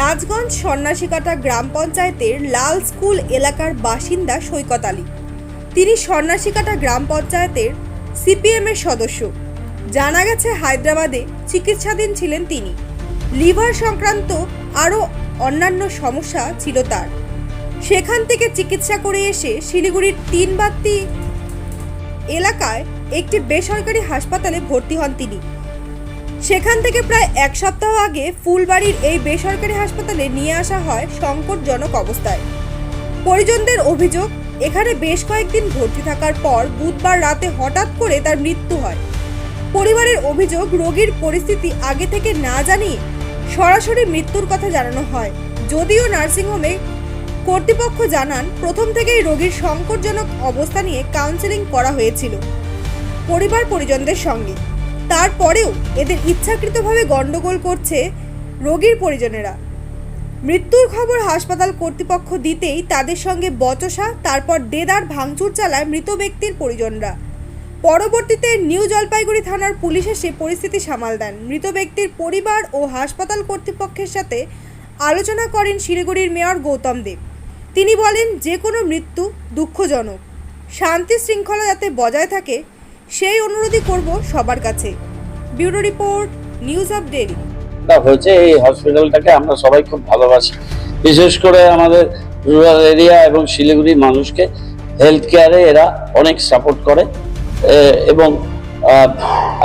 রাজগঞ্জ সন্ন্যাসীকাটা গ্রাম পঞ্চায়েতের লাল স্কুল এলাকার বাসিন্দা সৈকত আলী। তিনি সন্ন্যাসীকাটা গ্রাম পঞ্চায়েতের সিপিএমের সদস্য। জানা গেছে, হায়দ্রাবাদে চিকিৎসাধীন ছিলেন তিনি। লিভার সংক্রান্ত আরও অন্যান্য সমস্যা ছিল তার। সেখান থেকে চিকিৎসা করে এসে শিলিগুড়ির তিন এলাকায় একটি বেসরকারি হাসপাতালে ভর্তি হন তিনি। সেখান থেকে প্রায় এক সপ্তাহ আগে ফুলবাড়ির এই বেসরকারি হাসপাতালে নিয়ে আসা হয় সংকটজনক অবস্থায়। পরিজনদের অভিযোগ, এখানে বেশ কয়েকদিন ভর্তি থাকার পর বুধবার রাতে হঠাৎ করে তার মৃত্যু হয়। পরিবারের অভিযোগ, রোগীর পরিস্থিতি আগে থেকে না জানিয়ে সরাসরি মৃত্যুর কথা জানানো হয়। যদিও নার্সিংহোমে কর্তৃপক্ষ জানান, প্রথম থেকেই রোগীর সংকটজনক অবস্থা নিয়ে কাউন্সেলিং করা হয়েছিল। পরিবার পরিজনদের সঙ্গে। তারপরেও এদের ইচ্ছাকৃতভাবে গন্ডগোল করছে রোগীর পরিজনেরা। মৃত্যুর খবর হাসপাতাল কর্তৃপক্ষ দিতেই তাদের সঙ্গে বচসা, তারপর দেদার ভাঙচুর চালায় মৃত ব্যক্তির পরিজনরা। পরবর্তীতে নিউ জলপাইগুড়ি থানার পুলিশ এসে পরিস্থিতি সামাল দেন। মৃত ব্যক্তির পরিবার ও হাসপাতাল কর্তৃপক্ষের সাথে আলোচনা করেন শিলিগুড়ির মেয়র গৌতম দেব। তিনি বলেন, যে কোনো মৃত্যু দুঃখজনক। শান্তি শৃঙ্খলা যাতে বজায় থাকে সেই অনুরোধই করব সবার কাছে। Bureau report, news update. টা হয়েছে, এই হসপিটালটাকে আমরা সবাই খুব ভালোবাসি। বিশেষ করে আমাদের রুরাল এরিয়া এবং শিলিগুড়ির মানুষকে হেলথ কেয়ারে এরা অনেক সাপোর্ট করে। এবং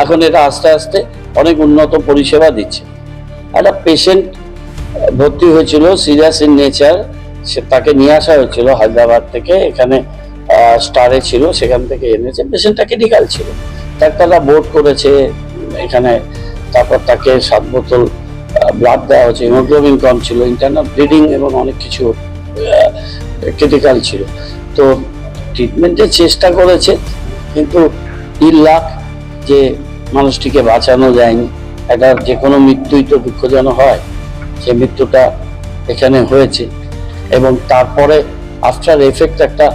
এখন এটা আস্তে আস্তে অনেক উন্নত পরিষেবা দিচ্ছে। একটা পেশেন্ট ভর্তি হয়েছিল সিরিয়াস ইন নেচার সে তাকে নিয়ে আসা হয়েছিল হায়দ্রাবাদ থেকে। এখানে স্টারে ছিল, সেখান থেকে এনেছে। পেশেন্টটা ক্রিটিক্যাল ছিল। ডাক্তাররা বোর্ড করেছে, এখানে তারপর তাকে সাত বোতল ব্লাড দেওয়া হচ্ছে হিমোগ্লোবিন কম ছিল ইন্টারনাল ব্লিডিং এবং অনেক কিছু ক্রিটিক্যাল ছিল। তো ট্রিটমেন্টের চেষ্টা করেছে, কিন্তু তিন লাখ যে মানুষটিকে বাঁচানো যায়নি। একটা যে কোনো মৃত্যুই তো দুঃখজনক হয়। সে মৃত্যুটা এখানে হয়েছে। এবং তারপরে আফটার এফেক্ট একটা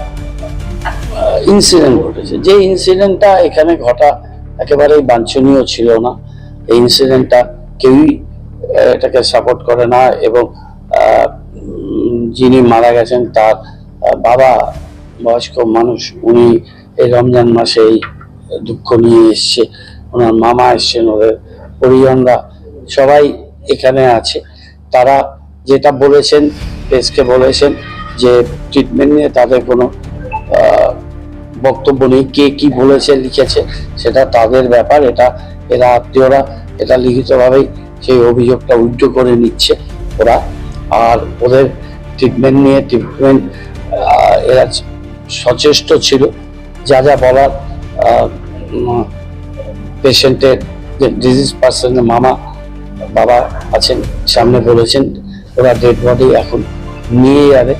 ইনসিডেন্ট ঘটেছে। যে ইনসিডেন্টটা এখানে ঘটা একেবারেই বাঞ্ছনীয় ছিল না। এই ইনসিডেন্টটা কেউই এটাকে সাপোর্ট করে না এবং যিনি মারা গেছেন তার বাবা বয়স্ক মানুষ, উনি এই রমজান মাসে এই দুঃখ নিয়ে এসছে। ওনার মামা এসছেন, ওদের পরিজনরা সবাই এখানে আছে। তারা যেটা বলেছেন প্রেসকে বলেছেন যে ট্রিটমেন্ট নিয়ে তাদের কোনো বক্তব্য নেই, কে কি বলেছে, লিখেছে, সেটা তাদের ব্যাপার, এটা এরা আত্মীয়রা, এটা লিখিতভাবেই সেই অভিযোগটা উইথড্র করে নিচ্ছে ওরা। আর ওদের ট্রিটমেন্ট নিয়ে ট্রিটমেন্ট এরা সচেষ্ট ছিল। যা যা বলার পেশেন্টের, যে ডিজিজ পার্সনের মামা, বাবা আছেন, সামনে বলেছেন, ওরা ডেড বডি এখন নিয়ে যাবে।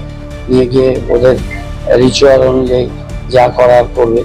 নিয়ে গিয়ে ওদের রিচুয়াল অনুযায়ী যা করার করবে।